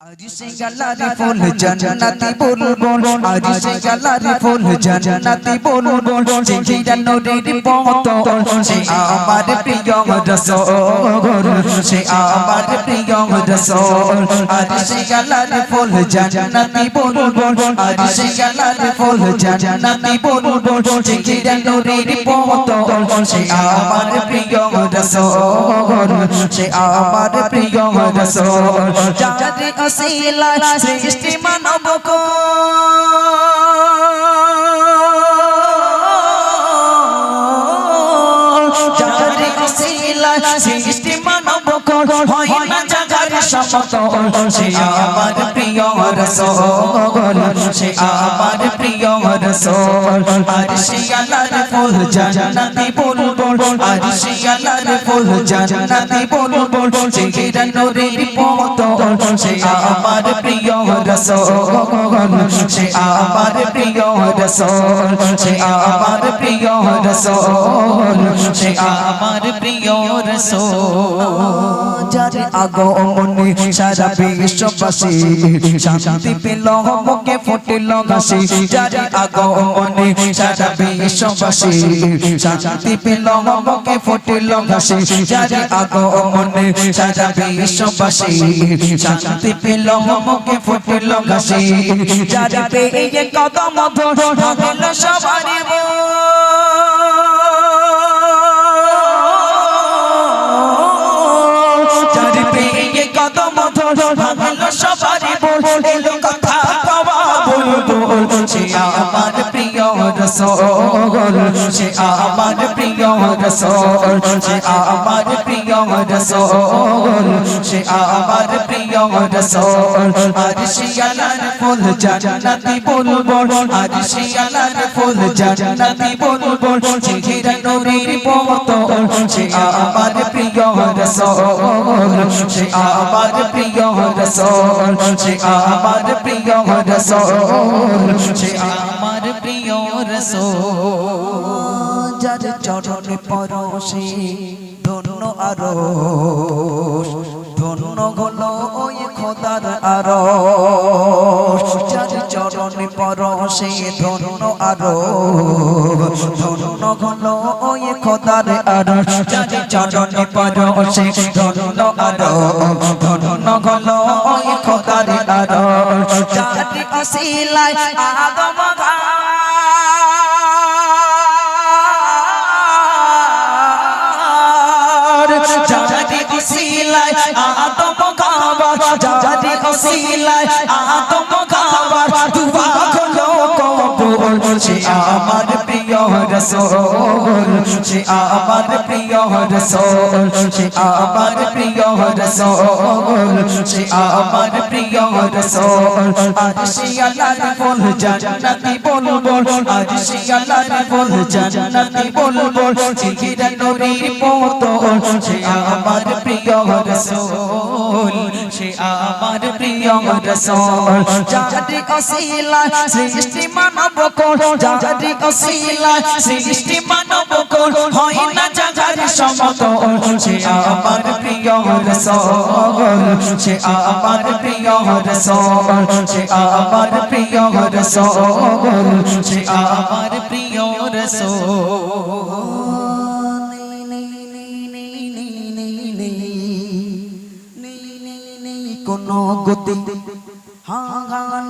আজ সে গালারি ফুল জান্নাতি বলব আজ সে গালারি ফুল জান্নাতি বলব জিঞ্জিরা নদীর পত সে আমার প্রিয় রসল সে আমার প্রিয় রসল আজ সে ফুল জান্নাতি বলব আজ সে ফুল জান্নাতি বলব জিঞ্জিরা নদীর পত সে আমার প্রিয় রসল সে আমার প্রিয় রসল যারে অসিলা সৃষ্টি মানব অসিলা সৃষ্টি মানব হয় না সমতল সে আমার প্রিয় রসল সে আমার প্রিয় রসল আর আল্লাহর ফুল জান্নাতি বলব আর আল্লাহর ফুল জান্নাতি বলব সে হিরা নূরের পতন সে আমার প্রিয় রসল সে আমার প্রিয় রসল সে আমার প্রিয় রসল সে আমার প্রিয় রসল যার আগমনে সারা বিশ্ববাসী শান্তি পেল মুখে ফুটিল হাসি যার আগমনে সারা বিশ্ববাসী শান্তি পেল মুখে ফুটিল হাসি যার আগমনে সারা বিশ্ববাসী শান্তি পেল মুখে ফুটিল হাসি যার পেয়ে কদম ধরল সবারই ধরল সবারই বল কথা বলব সে আমার রসল সে আমার প্রিয় রসল সে আমার প্রিয় রসল সে আমার প্রিয় রসল আজ শিয়ালার ফুল জান্নাতি বলব আজ শিয়ালার ফুল জান্নাতি বলব সে হিরা নূরের পতন সে আমার প্রিয় রসল সে আমার প্রিয় রসল সে আমার প্রিয় রসল সে আমার প্রিয় রসল যার চরণে পরশে ধন্য আরও ধন্য হলো ওই খোদার আরও যার চরণে পরশে ধন্য আরও ধন্য হলো ওই খোদার আরও যার চরণে পরশে ধন্য আরও ধন্য হলো ওই খোদার আরও যার অসিলায় আদম অসিলায় আদম খাবার যারি অসিলায় আদম রসল, সে আমার প্রিয় রসল, সে আমার প্রিয় রসল, সে আমার প্রিয় রসল। আজ সে আল্লাহর ফুল জান্নাতি বলব আজ সে ফুল জান্নাতি বলব জিগিরা নূরের পতন সে আমার প্রিয় রসল। আমার প্রিয় রসল যারি অসিলা সৃষ্টি মানব কোন যারি অসিলা সৃষ্টি মানব কোন হয় না জাগার সমতল, সে আমার প্রিয় রসল, সে আমার প্রিয় রসল, সে আমার প্রিয় রসল, সে আমার প্রিয় রসল। কোনো গতি।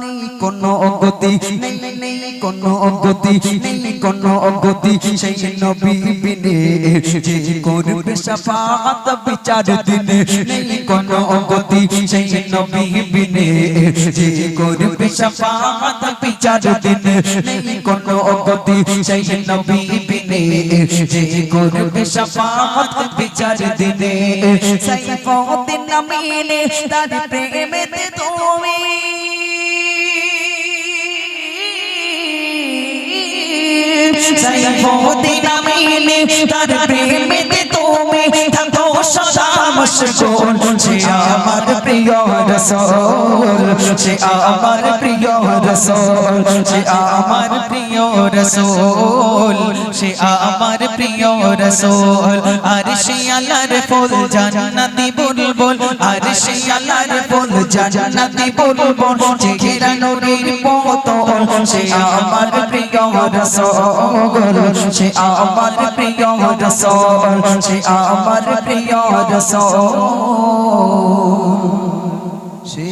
নেই কোনো গতি। নেই নেই কোনো গতি। নেই কোনো গতি। সেই নবী বিনে যে করবে শাফাত বিচার দিনে। নেই কোনো গতি। সেই নবী বিনে যে করবে শাফাত বিচার দিনে। নেই কোনো গতি। সেই নবী বিনে যে করবে শাফাত বিচার দিনে সাইফুদ্দিন নামিনে তার প্রেমেতে তুমি। তার প্রেমেতে তুমি। থাকো সদা মুশকুল সে আমার প্রিয় রসুল সে আমার প্রিয় রসুল সে আমার প্রিয় রসুল সে আমার প্রিয় রসুল আর আল্লাহর ফুল জান্নাতি বুলবুল আর আল্লাহর ফুল জান্নাতি বুলবুল চেহারা নূরের পতন সে আমার প্রিয় রসুল সে আমার প্রিয় রসুল সে আমার প্রিয় রসুল সে